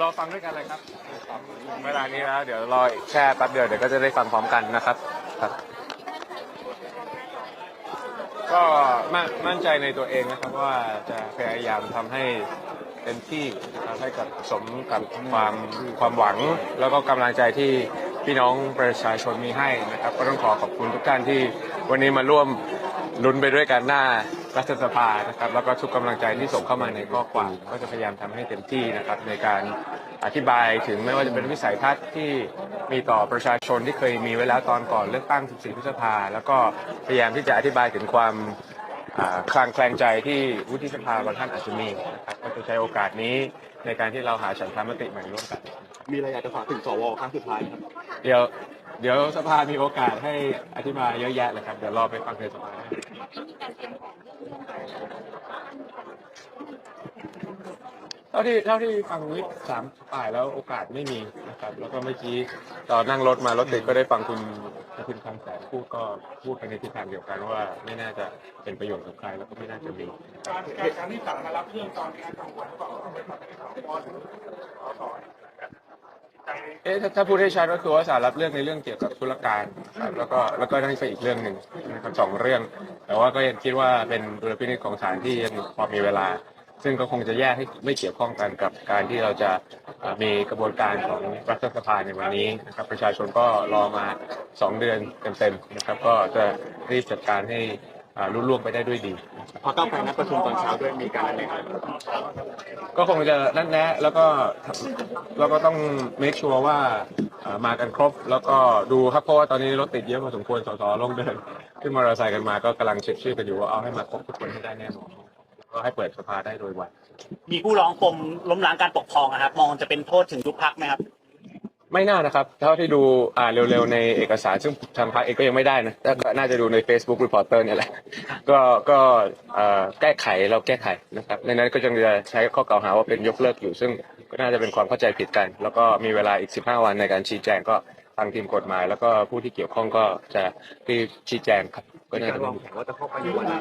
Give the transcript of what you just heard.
รอฟังด้วยกันเลยครับ เวลานี้แล้วเดี๋ยวรออีกแค่แป๊บเดียวเดี๋ยวก็จะได้ฟังพร้อมกันนะครับครับก็มั่นมั่นใจในตัวเองนะครับว่าจะพยายามทำให้เต็มที่นะครับให้กับสมกับความความหวัง แล้วก็กำลังใจที่พี่น้องประชาชนมีให้นะครับ ก็ต้องขอขอบคุณทุกท่านที่วันนี้มาร่วมลุ้นไปด้วยกันหน้า รัฐสภานะครับ แล้วก็ทุกกำลังใจที่ส่งเข้ามาในข้อความก็จะพยายามทำให้เต็มที่นะครับ ในการอธิบายถึงไม่ว่าจะเป็นวิสัยทัศน์ที่มีต่อประชาชนที่เคยมีไว้แล้วตอนก่อนเลือกตั้ง 14 พฤษภา แล้วก็พยายามที่จะอธิบายถึงความอ่าคลางแคลงใจที่วุฒิสภาบางท่านอาจจะมีนะครับก็จะใช้โอกาสนี้ในการที่เราหาฉันทามติใหม่ร่วมกัน มีอะไรอยากจะฝากถึงสวครั้งสุดท้ายไหมครับ เดี๋ยวเดี๋ยวสภามีโอกาสให้อธิบายเยอะแยะเลยครับ เดี๋ยวรอไปฟังในสภา เท่าที่เท่าที่ฟังวิทย์สามฝ่ายแล้วโอกาสไม่มีนะครับ แล้วก็เมื่อกี้ตอนนั่งรถมารถติดก็ได้ฟังคุณคุณคำแสนพูดก็พูดไปในทิศทางเดียวกันว่าไม่น่าจะเป็นประโยชน์กับใครแล้วก็ไม่น่าจะมีการการที่ศาลมารับเรื่องตอนนี้กังวลหรือเปล่าว่าไม่สวหรือสสใจเอ๊ะถ้าถ้าพูดให้ชัดก็คือว่าสารรับเรื่องในเรื่องเกี่ยวกับธุรการครับแล้วก็แล้วก็นั่นก็อีกเรื่องหนึ่งนะครับสองเรื่อง แต่ว่าก็ยังคิดว่าเป็นดุลพินิจของศาลที่ยังพอมีเวลา ซึ่งก็คงจะแยกให้ไม่เกี่ยวข้องกันกับการที่เราจะเอ่อมีกระบวนการของรัฐสภาในวันนี้นะครับประชาชนก็รอมาสองเดือนเต็มๆนะครับก็จะรีบจัดการให้อ่ารุ่ล่วงไปได้ด้วยดีพอก้าวไกลนัดประชุมตอนเช้าด้วยมีการอะไรไหมก็คงจะนั่นแนะแล้วก็แล้วก็ต้อง make sure ว่าเอ่อ มากันครบ แล้วก็ดูครับเพราะว่าตอนนี้รถติดเยอะพอสมควรสสลงเดินขึ้นมอเตอร์ไซค์กันมาก็กำลังเช็คชื่อกันอยู่ว่าเอาให้มาครบทุกคนให้ได้แน่นอนก็ให้เปิดสภาได้โดยไวมีผู้ร้องปมล้มล้างการปกครองนะครับมองจะเป็นโทษถึงยุบพักไหมครับไม่น่านะครับ เท่าที่ดูอ่านเร็วๆในเอกสารซึ่งทางพรรคเองก็ยังไม่ได้นะแต่ก็น่าจะดูใน Facebook Reporter เนี่ยแหละ ก็ก็เอ่อแก้ไขเราแก้ไขนะครับในนั้นก็จะใช้ข้อกล่าวหาว่าเป็นยกเลิกอยู่ซึ่งก็ น่าจะเป็นความเข้าใจผิดกัน แล้วก็มีเวลาอีก 15 วันในการชี้แจงก็ทางทีมกฎหมาย แล้วก็ผู้ที่เกี่ยวข้องก็จะรีบชี้แจงครับก็น่าการจะวางผนว่าจะเข้าไปในวันไหน